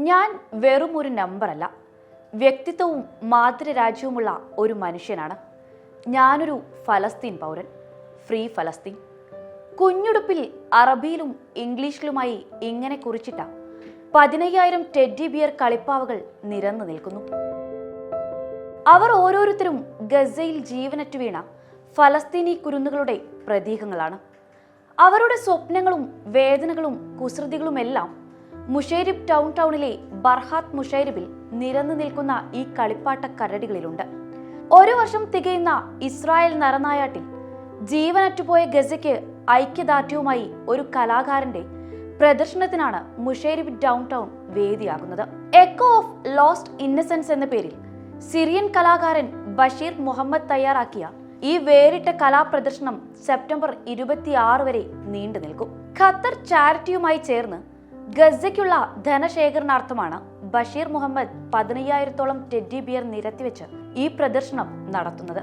ഞാൻ വെറും ഒരു നമ്പറല്ല വ്യക്തിത്വവും മാതൃരാജ്യവുമുള്ള ഒരു മനുഷ്യനാണ്. ഞാനൊരു ഫലസ്തീൻ പൗരൻ. ഫ്രീ ഫലസ്തീൻ. കുഞ്ഞുടുപ്പിൽ അറബിയിലും ഇംഗ്ലീഷിലുമായി ഇങ്ങനെ കുറിച്ചിട്ട പതിനയ്യായിരം ടെഡി ബിയർ കളിപ്പാവകൾ നിരന്നു നിൽക്കുന്നു. അവർ ഓരോരുത്തരും ഗസയിൽ ജീവനറ്റ് വീണ ഫലസ്തീനി കുരുന്നുകളുടെ പ്രതീകങ്ങളാണ്. അവരുടെ സ്വപ്നങ്ങളും വേദനകളും കുസൃതികളുമെല്ലാം മുഷേരിബ് ടൗൺ ടൗണിലെ ബർഹാത്ത് മുഷേരിബിൽ നിരന്നു നിൽക്കുന്ന ഈ കളിപ്പാട്ട കരടികളിലുണ്ട്. ഒരു വർഷം തികയുന്ന ഇസ്രായേൽ നരനായാട്ടിൽ ജീവനറ്റുപോയ ഗസയ്ക്ക് ഐക്യദാർഢ്യവുമായി ഒരു കലാകാരന്റെ പ്രദർശനത്തിനാണ് മുഷേരിബ് ഡൗൺ ടൗൺ വേദിയാകുന്നത്. എക്കോ ഓഫ് ലോസ്റ്റ് ഇന്നസെൻസ് എന്ന പേരിൽ സിറിയൻ കലാകാരൻ ബഷീർ മുഹമ്മദ് തയ്യാറാക്കിയ ഈ വേറിട്ട കലാപ്രദർശനം സെപ്റ്റംബർ ഇരുപത്തിയാറ് വരെ നീണ്ടു നിൽക്കും ഖത്തർ ചാരിറ്റിയുമായി ചേർന്ന് ഗസയ്ക്കുള്ള ധനശേഖരണാർത്ഥമാണ് ബഷീർ മുഹമ്മദ് പതിനയ്യായിരത്തോളം ടെഡി ബിയർ നിരത്തിവെച്ച് ഈ പ്രദർശനം നടത്തുന്നത്.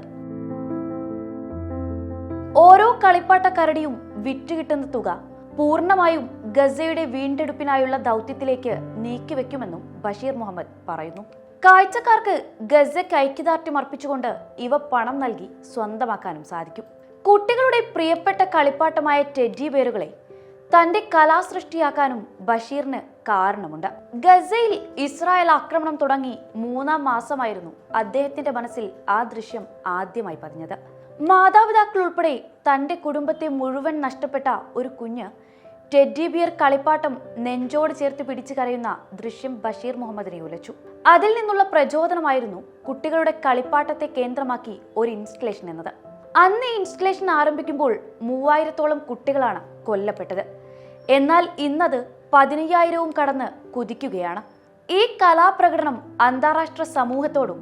ഓരോ കളിപ്പാട്ടക്കരടിയും വിറ്റുകിട്ടുന്ന തുക പൂർണമായും ഗസയുടെ വീണ്ടെടുപ്പിനായുള്ള ദൗത്യത്തിലേക്ക് നീക്കിവെക്കുമെന്നും ബഷീർ മുഹമ്മദ് പറയുന്നു. കാഴ്ചക്കാർക്ക് ഗസയ്ക്ക് ഐക്യദാർഢ്യം അർപ്പിച്ചുകൊണ്ട് ഇവ പണം നൽകി സ്വന്തമാക്കാനും സാധിക്കും. കുട്ടികളുടെ പ്രിയപ്പെട്ട കളിപ്പാട്ടമായ ടെഡി ബേറുകളെ തന്റെ കലാസൃഷ്ടിയാക്കാനും ബഷീറിന് കാരണമുണ്ട്. ഗസയിൽ ഇസ്രായേൽ ആക്രമണം തുടങ്ങി മൂന്നാം മാസമായിരുന്നു അദ്ദേഹത്തിന്റെ മനസ്സിൽ ആ ദൃശ്യം ആദ്യമായി പതിഞ്ഞത്. മാതാപിതാക്കൾ ഉൾപ്പെടെ തന്റെ കുടുംബത്തെ മുഴുവൻ നഷ്ടപ്പെട്ട ഒരു കുഞ്ഞ് ടെഡ്ഡി ബിയർ കളിപ്പാട്ടം നെഞ്ചോട് ചേർത്ത് പിടിച്ചു കരയുന്ന ദൃശ്യം ബഷീർ മുഹമ്മദിനെ ഉലച്ചു. അതിൽ നിന്നുള്ള പ്രചോദനമായിരുന്നു കുട്ടികളുടെ കളിപ്പാട്ടത്തെ കേന്ദ്രമാക്കി ഒരു ഇൻസ്റ്റലേഷൻ എന്നത്. അന്ന് ഇൻസ്റ്റലേഷൻ ആരംഭിക്കുമ്പോൾ മൂവായിരത്തോളം കുട്ടികളാണ് കൊല്ലപ്പെട്ടത്. എന്നാൽ ഇന്നത് പതിനയ്യായിരവും കടന്ന് കുതിക്കുകയാണ്. ഈ കലാപ്രകടനം അന്താരാഷ്ട്ര സമൂഹത്തോടും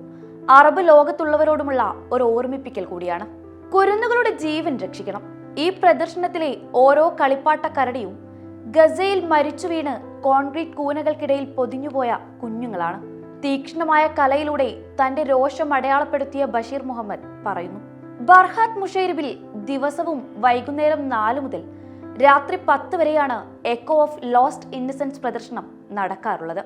അറബ് ലോകത്തുള്ളവരോടുമുള്ള ഒരു ഓർമ്മിപ്പിക്കൽ കൂടിയാണ്. കുരുന്നുകളുടെ ജീവൻ രക്ഷിക്കണം. ഈ പ്രദർശനത്തിലെ ഓരോ കളിപ്പാട്ട കരടിയും ഗസയിൽ മരിച്ചു വീണ് കോൺക്രീറ്റ് കൂനകൾക്കിടയിൽ പൊതിഞ്ഞുപോയ കുഞ്ഞുങ്ങളാണ്. തീക്ഷ്ണമായ കലയിലൂടെ തന്റെ രോഷം അടയാളപ്പെടുത്തിയ ബഷീർ മുഹമ്മദ് പറയുന്നു. ബർഹാത്ത് മുഷൈരിബിൽ ദിവസവും വൈകുന്നേരം നാലു മുതൽ രാത്രി പത്ത് വരെയാണ് എക്കോ ഓഫ് ലോസ്റ്റ് ഇന്നസെൻസ് പ്രദർശനം നടക്കാറുള്ളത്.